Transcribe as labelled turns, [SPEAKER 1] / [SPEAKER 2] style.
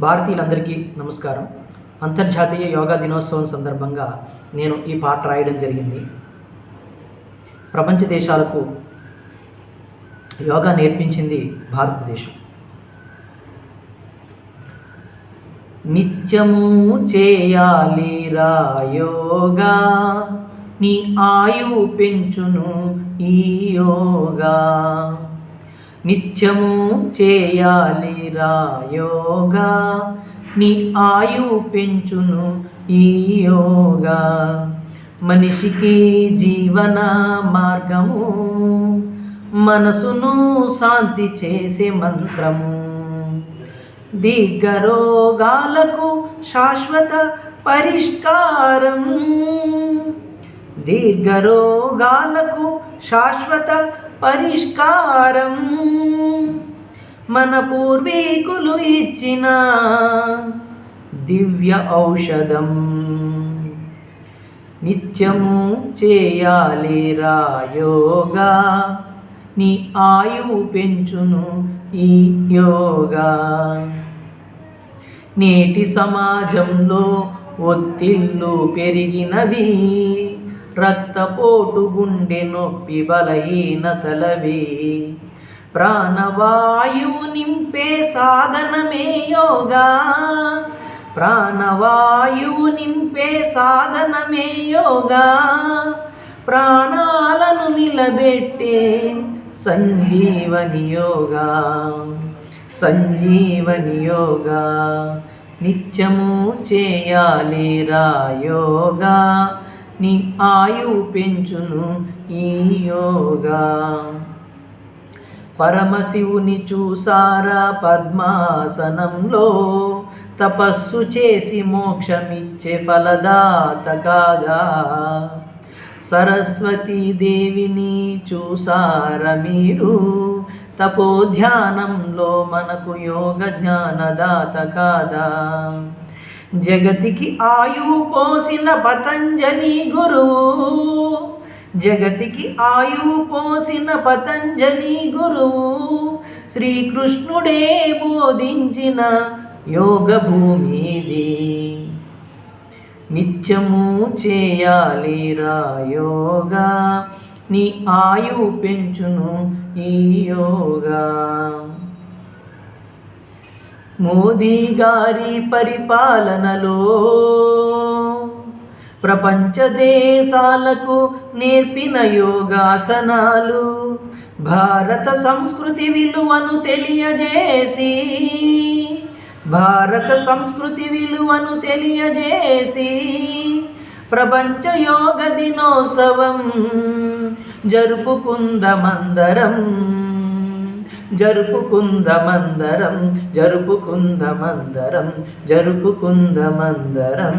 [SPEAKER 1] భారతీయులందరికీ నమస్కారం. అంతర్జాతీయ యోగా దినోత్సవం సందర్భంగా నేను ఈ పాట రాయడం జరిగింది. ప్రపంచ దేశాలకు యోగా నేర్పించింది భారతదేశం. నిత్యము చేయాలిరా యోగా నీ ఆయువు పెంచును ఈ యోగా. నిత్యము చేయాలి యోగా. నీ ఆయువు పెంచును ఈ యోగా. మనిషికి జీవన మార్గము. మనసును శాంతి చేసే మంత్రము. దీర్ఘరోగాలకు శాశ్వత పరిష్కారం దీర్ఘరోగాలకు శాశ్వత పరిష్కారం మన పూర్వీకులు ఇచ్చిన దివ్య ఔషధం. నిత్యము చేయాలి రాయోగా నీ ఆయువు పెంచును ఈ యోగా. నేటి సమాజంలో ఒత్తిళ్ళు పెరిగినవి రక్తపోటు గుండె నొప్పి బలహీనతలవి. ప్రాణవాయువు నింపే సాధనమే యోగా. ప్రాణవాయువు నింపే సాధనమే యోగా. ప్రాణాలను నిలబెట్టే సంజీవని యోగా. సంజీవని యోగా. నిత్యము చేయాలిరా యోగా. నీ ఆయువు పెంచును ఈ యోగా. పరమశివుని చూసారా పద్మాసనంలో? తపస్సు చేసి మోక్షమిచ్చే ఫలదాత కాగా సరస్వతీదేవిని చూసార మీరు? తపోధ్యానంలో మనకు యోగ జ్ఞానదాత కాదా? జగతికి ఆయువు పోసిన పతంజలి గురువు జగతికి ఆయువు పోసిన పతంజలి గురువు శ్రీకృష్ణుడే బోధించిన యోగ భూమిది నిత్యము చేయాలిరా యోగా. నీ ఆయువు పెంచును ఈ యోగా. మోదీ గారి పరిపాలనలో ప్రపంచ దేశాలకు నేర్పిన యోగాసనాలు. భారత సంస్కృతి విలువను తెలియజేసి భారత సంస్కృతి విలువను తెలియజేసి ప్రపంచ యోగ దినోత్సవం జరుపుకుందమందరం. జరుపుకుందమందరం జరుపుకుందమందరం జరుపుకుందమందరం.